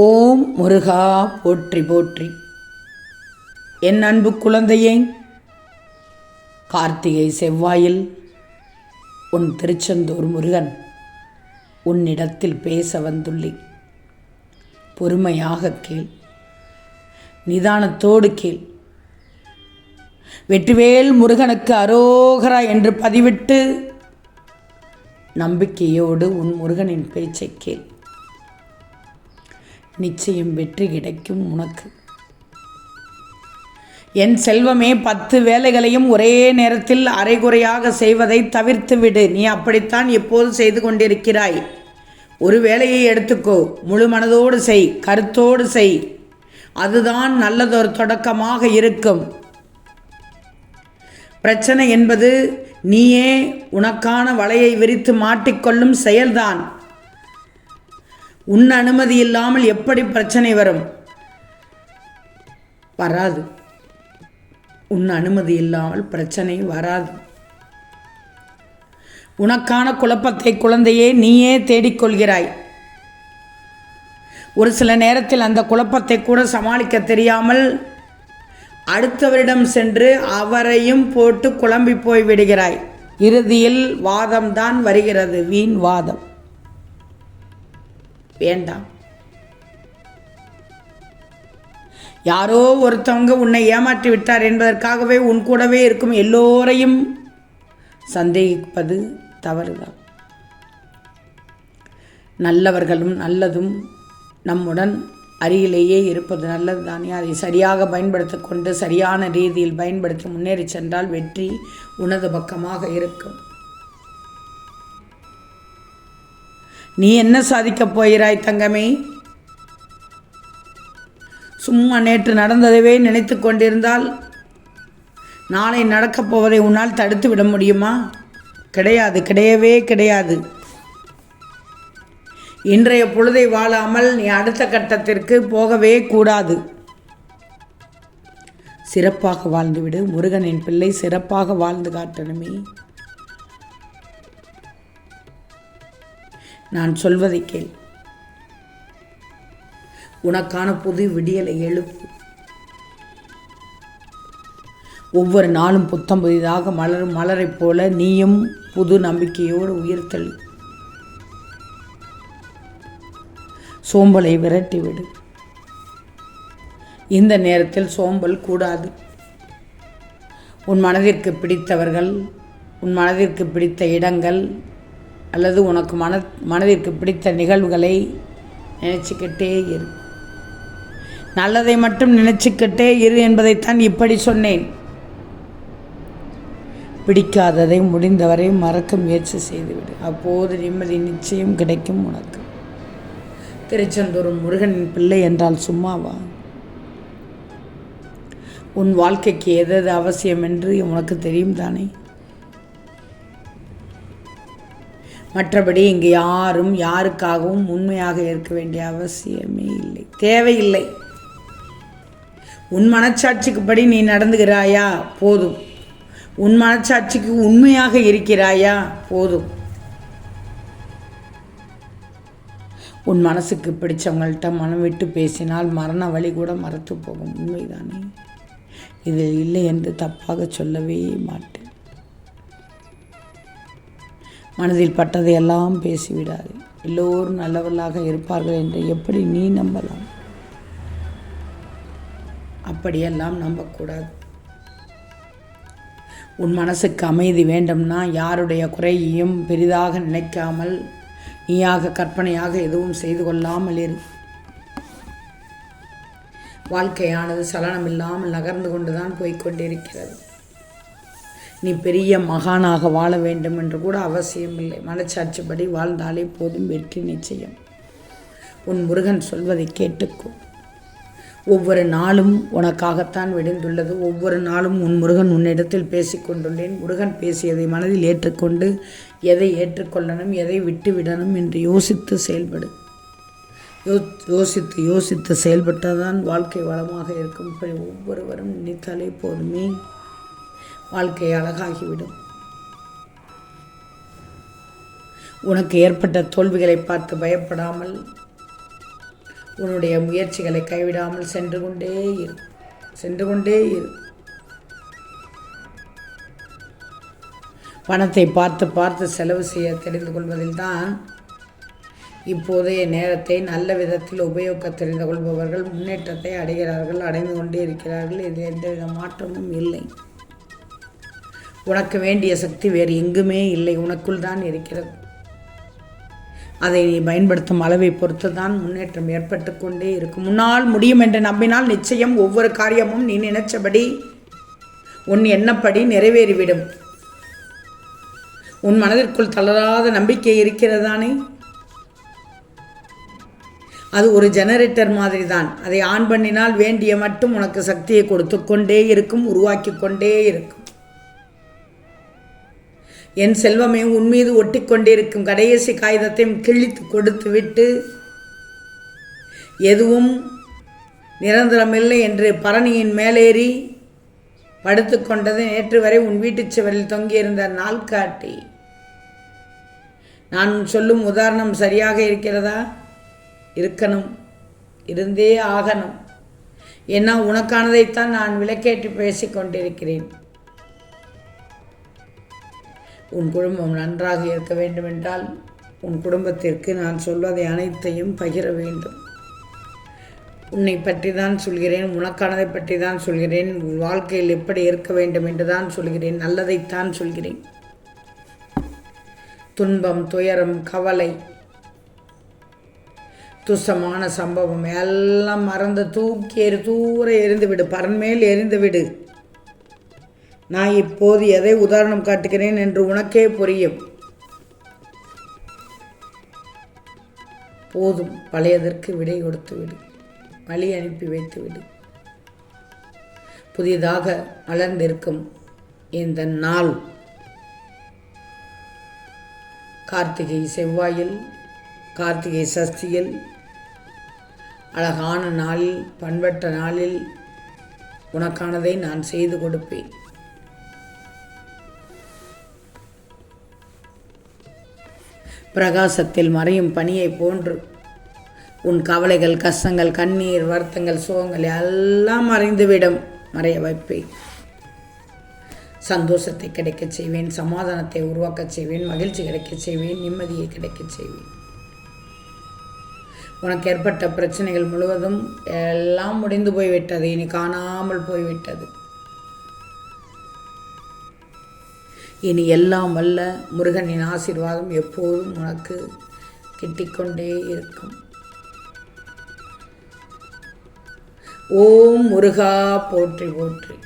ஓம் முருகா போற்றி போற்றி. என் அன்பு குழந்தையே கார்த்திகை செவ்வாயில் உன் திருச்செந்தூர் முருகன் உன்னிடத்தில் பேச வந்துள்ளேன் பொறுமையாக கேள் நிதானத்தோடு கேள். வெற்றிவேல் முருகனுக்கு அரோகரா என்று பதிவிட்டு நம்பிக்கையோடு உன் முருகனின் பேச்சை கேள். நிச்சயம் வெற்றி கிடைக்கும் உனக்கு. என் செல்வமே பத்து வேலைகளையும் ஒரே நேரத்தில் அரைகுறையாக செய்வதை தவிர்த்து விடு. நீ அப்படித்தான் எப்போது செய்து கொண்டிருக்கிறாய்? ஒரு வேலையை எடுத்துக்கோ. முழு மனதோடு செய். கருத்தோடு செய். அதுதான் நல்லதொரு தொடக்கமாக இருக்கும். பிரச்சனை என்பது நீயே உனக்கான வலையை விரித்து மாட்டிக்கொள்ளும் செயல்தான். உன் அனுமதி இல்லாமல் எப்படி பிரச்சனை வரும்? வராது. உன் அனுமதி இல்லாமல் பிரச்சனை வராது. உனக்கான குழப்பத்தை குழந்தையே நீயே தேடிக்கொள்கிறாய் ஒரு சில நேரத்தில் அந்த குழப்பத்தை கூட சமாளிக்க தெரியாமல் அடுத்தவரிடம் சென்று அவரையும் போட்டு குழம்பி போய் விடுகிறாய். இறுதியில் வாதம்தான் வருகிறது வீண் வாதம். வேண்டாம் யாரோ ஒருத்தவங்க உன்னை ஏமாற்றி விட்டார் என்பதற்காகவே உன் கூடவே இருக்கும் எல்லோரையும் சந்தேகிப்பது தவறுதான். நல்லவர்களும் நல்லதும் நம்முடன் அருகிலேயே இருப்பது நல்லது தானே அதை சரியாக பயன்படுத்தி கொண்டு சரியான ரீதியில் பயன்படுத்தி முன்னேறி சென்றால் வெற்றி உனது பக்கமாக இருக்கும். நீ என்ன சாதிக்கப் போகிறாய் தங்கமே? சும்மா நேற்று நடந்ததவே நினைத்து கொண்டிருந்தால் நாளை நடக்கப் போவதை உன்னால் தடுத்து விட முடியுமா? கிடையாது கிடையவே கிடையாது. இன்றைய பொழுதை வாழாமல் நீ அடுத்த கட்டத்திற்கு போகவே கூடாது. சிறப்பாக வாழ்ந்துவிடு முருகனின் பிள்ளை சிறப்பாக வாழ்ந்து காட்டணுமே. நான் சொல்வதை கேள். உனக்கான புது விடியலை எழுப்பு. ஒவ்வொரு நாளும் புத்தம் புதிதாக மலரும் மலரைப் போல நீயும் புது நம்பிக்கையோடு உயிர்த்தெழு. சோம்பலை விரட்டிவிடு. இந்த நேரத்தில் சோம்பல் கூடாது. உன் மனதிற்கு பிடித்தவர்கள் உன் மனதிற்கு பிடித்த இடங்கள் அல்லது உனக்கு மன மனதிற்கு பிடித்த நிகழ்வுகளை நினச்சிக்கிட்டே இரு. நல்லதை மட்டும் நினச்சிக்கிட்டே இரு என்பதைத்தான் இப்படி சொன்னேன். பிடிக்காததை முடிந்தவரை மறக்க முயற்சி செய்துவிடு. அப்போது நிம்மதி நிச்சயம் கிடைக்கும் உனக்கு. திருச்செந்தூர் முருகனின் பிள்ளை என்றால் சும்மாவா? உன் வாழ்க்கைக்கு எது எது அவசியம் என்று உனக்கு தெரியும் தானே? மற்றபடி இங்கு யாரும் யாருக்காகவும் உண்மையாக இருக்க வேண்டிய அவசியமே இல்லை. தேவையில்லை. உன் மனச்சாட்சிக்குப்படி நீ நடந்துகிறாயா? போதும். உன் மனச்சாட்சிக்கு உண்மையாக இருக்கிறாயா? போதும். உன் மனசுக்கு பிடிச்சவங்கள்ட்ட மனம் விட்டு பேசினால் மரண வழி கூட மறத்து போகும். உண்மைதானே? இது இல்லை என்று தப்பாக சொல்லவே மாட்டேன். மனதில் பட்டதை எல்லாம் பேசிவிடாது. எல்லோரும் நல்லவர்களாக இருப்பார்கள் என்று எப்படி நீ நம்பலாம்? அப்படியெல்லாம் நம்பக்கூடாது. உன் மனசுக்கு அமைதி வேண்டும்னா யாருடைய குறையையும் பெரிதாக நினைக்காமல் நீயாக கற்பனையாக எதுவும் செய்து கொள்ளாமல் இரு. வாழ்க்கையானது சலனம் இல்லாமல் நகர்ந்து கொண்டுதான் போய்கொண்டிருக்கிறது நீ பெரிய மகானாக வாழ வேண்டும் என்று கூட அவசியமில்லை. மனச்சாட்சிப்படி வாழ்ந்தாலே போதும் வெற்றி நிச்சயம். உன் முருகன் சொல்வதை கேட்டுக்கோ. ஒவ்வொரு நாளும் உனக்காகத்தான் விடிந்துள்ளது. ஒவ்வொரு நாளும் உன் முருகன் உன்னிடத்தில் பேசிக்கொண்டுள்ளேன். முருகன் பேசியதை மனதில் ஏற்றுக்கொண்டு எதை ஏற்றுக்கொள்ளணும் எதை விட்டுவிடணும் என்று யோசித்து செயல்படு. யோ யோசித்து யோசித்து செயல்பட்டால் தான் வாழ்க்கை வளமாக இருக்கும். இப்படி ஒவ்வொருவரும் நினைத்தாலே போதுமே. வாழ்க்கை அழகாகிவிடும். உனக்கு ஏற்பட்ட தோல்விகளை பார்த்து பயப்படாமல் உன்னுடைய முயற்சிகளை கைவிடாமல் சென்று கொண்டே இரு. சென்று கொண்டே இரு. பணத்தை பார்த்து பார்த்து செலவு செய்ய தெரிந்து கொள்வதில்தான் இப்போதைய நேரத்தை நல்ல விதத்தில் உபயோகிக்க தெரிந்து கொள்பவர்கள் முன்னேற்றத்தை அடைகிறார்கள் அடைந்து கொண்டே இருக்கிறார்கள். இதில் எந்தவித மாற்றமும் இல்லை. உனக்கு வேண்டிய சக்தி வேறு எங்குமே இல்லை உனக்குள் தான் இருக்கிறது. அதை நீ பயன்படுத்தும் அளவை பொறுத்து தான் முன்னேற்றம் ஏற்பட்டு கொண்டே இருக்கும். முன்னால் முடியும் என்று நம்பினால் நிச்சயம் ஒவ்வொரு காரியமும் நீ நினைச்சபடி உன் எண்ணப்படி நிறைவேறிவிடும். உன் மனதிற்குள் தளராத நம்பிக்கை இருக்கிறதானே? அது ஒரு ஜெனரேட்டர் மாதிரி தான் அதை ஆன் பண்ணினால் வேண்டிய மட்டும் உனக்கு சக்தியை கொடுத்து கொண்டே இருக்கும் உருவாக்கி கொண்டே இருக்கும். என் செல்வமே உன் மீது ஒட்டி கொண்டிருக்கும் கடைசி காகிதத்தையும் கிழித்து கொடுத்து விட்டு எதுவும் நிரந்தரமில்லை என்று பரணியின் மேலேறி படுத்துக்கொண்டது நேற்று வரை உன் வீட்டுச் சுவரில் தொங்கியிருந்த நாள்காட்டி நான் சொல்லும் உதாரணம் சரியாக இருக்கிறதா? இருக்கணும். இருந்தே ஆகணும். ஏன்னா உனக்கானதைத்தான் நான் விளக்கேற்றி பேசிக்கொண்டிருக்கிறேன் உன் குடும்பம் நன்றாக இருக்க வேண்டுமென்றால் உன் குடும்பத்திற்கு நான் சொல்வதை அனைத்தையும் பகிர வேண்டும். உன்னை பற்றி தான் சொல்கிறேன் உனக்கானதை பற்றி தான் சொல்கிறேன் உன் வாழ்க்கையில் எப்படி இருக்க வேண்டும் என்று தான் சொல்கிறேன் நல்லதைத்தான் சொல்கிறேன். துன்பம் துயரம் கவலை துசமான சம்பவம் எல்லாம் மறந்து தூக்கி எறி தூர எரிந்து விடு பரன்மேல் எரிந்து விடு. நான் இப்போது எதை உதாரணம் காட்டுகிறேன் என்று உனக்கே புரியும். போதும் பழையதற்கு விடை கொடுத்து விடு. வழி அனுப்பி வைத்து விடு. புதிதாக மலர்ந்திருக்கும் இந்த நாள். கார்த்திகை செவ்வாயில் கார்த்திகை சஷ்டியில் அழகான நாளில் பண்பட்ட நாளில் உனக்கானதை நான் செய்து கொடுப்பேன். பிரகாசத்தில் மறையும் பணியை போன்று உன் கவலைகள் கஷ்டங்கள் கண்ணீர் வருத்தங்கள் சோகங்கள் எல்லாம் மறைந்துவிடும். மறைய வைப்பேன் சந்தோஷத்தை கிடைக்கச் செய்வேன் சமாதானத்தை உருவாக்கச் செய்வேன் மகிழ்ச்சி கிடைக்கச் செய்வேன் நிம்மதியை கிடைக்கச் செய்வேன். உனக்கு ஏற்பட்ட பிரச்சனைகள் முழுவதும் எல்லாம் முடிந்து போய்விட்டது. இனி காணாமல் போய்விட்டது. இனி எல்லாம் வல்ல முருகனின் ஆசீர்வாதம் எப்போதும் உனக்கு கிட்டிக்கொண்டே இருக்கும். ஓம் முருகா போற்றி போற்றி.